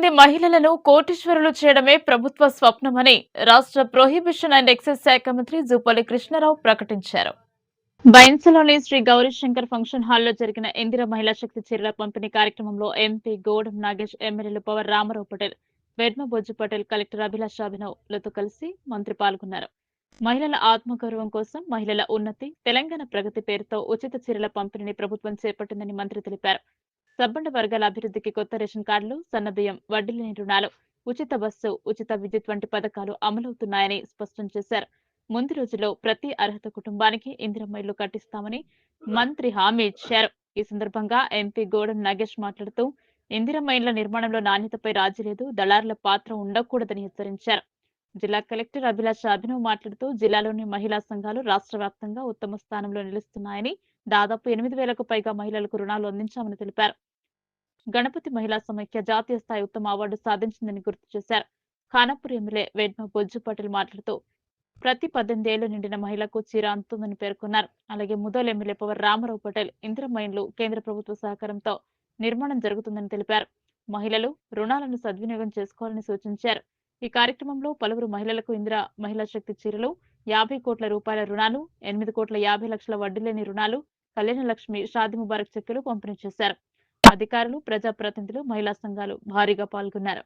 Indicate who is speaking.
Speaker 1: మహిళలను కోటీశ్వరులు చేయడమే ప్రభుత్వ స్వప్నమని రాష్ట్ర ప్రొహిబిషన్ అండ్ ఎక్సైజ్ శాఖ మంత్రి జూపల్లి కృష్ణారావు ప్రకటించారు. బైన్సలోని శ్రీ గౌరీశంకర్ ఫంక్షన్ హాల్లో జరిగిన ఇందిర మహిళా శక్తి చీరల పంపిణీ కార్యక్రమంలో ఎంపీ గోడం నాగేష్ ఎమ్మెల్యేలు పవర్ రామారావు పటేల్ వెడ్మ బొజ్జు పటేల్ కలెక్టర్ అభిలాష్ అభినవ్లతో కలిసి మంత్రి పాల్గొన్నారు. మహిళల ఆత్మగౌరవం కోసం మహిళల ఉన్నతి తెలంగాణ ప్రగతి పేరుతో ఉచిత చీరల పంపిణీని ప్రభుత్వం చేపట్టిందని మంత్రి తెలిపారు. సబ్బండ వర్గాల అభివృద్ధికి కొత్త రేషన్ కార్డులు సన్నబియ్యం వడ్డీ లేని రుణాలు ఉచిత బస్సు ఉచిత విద్యుత్ వంటి పథకాలు అమలవుతున్నాయని స్పష్టం చేశారు. ముందు రోజుల్లో ప్రతి అర్హత కుటుంబానికి ఇందిరమ్మ ఇల్లు కట్టిస్తామని మంత్రి హామీ ఇచ్చారు. ఈ సందర్భంగా ఎంపీ గోడెం నాగేష్ మాట్లాడుతూ ఇందిరమ్మ ఇళ్ళ నిర్మాణంలో నాణ్యతపై రాజీ లేదు దళారుల పాత్ర ఉండకూడదని హెచ్చరించారు. జిల్లా కలెక్టర్ అభిలాష అభినవ్ మాట్లాడుతూ జిల్లాలోని మహిళా సంఘాలు రాష్ట్ర వ్యాప్తంగా ఉత్తమ స్థానంలో నిలుస్తున్నాయని దాదాపు ఎనిమిది వేలకు పైగా మహిళలకు రుణాలు అందించామని తెలిపారు. గణపతి మహిళా సమైక్య జాతీయ స్థాయి ఉత్తమ అవార్డు సాధించిందని గుర్తు చేశారు. ఖానాపూర్ ఎమ్మెల్యే వేడ్మ బొజ్జు పటేల్ మాట్లాడుతూ ప్రతి పద్దెనిమిది ఏళ్ళు నిండిన మహిళకు చీర అందుతుందని పేర్కొన్నారు. అలాగే ముదోల్ ఎమ్మెల్యే పవర్ రామారావు పటేల్ ఇంద్రమైన్లు కేంద్ర ప్రభుత్వ సహకారంతో నిర్మాణం జరుగుతుందని తెలిపారు. మహిళలు రుణాలను సద్వినియోగం చేసుకోవాలని సూచించారు. ఈ కార్యక్రమంలో పలువురు మహిళలకు ఇందిరా మహిళా శక్తి చీరలు యాభై కోట్ల రూపాయల రుణాలు ఎనిమిది కోట్ల యాభై లక్షల వడ్డీ లేని రుణాలు కళ్యాణ లక్ష్మి షాది ముబారక్ చెక్కులు పంపిణీ చేశారు. అధికారులు ప్రజాప్రతినిధులు మహిళా సంఘాలు భారీగా పాల్గొన్నారు.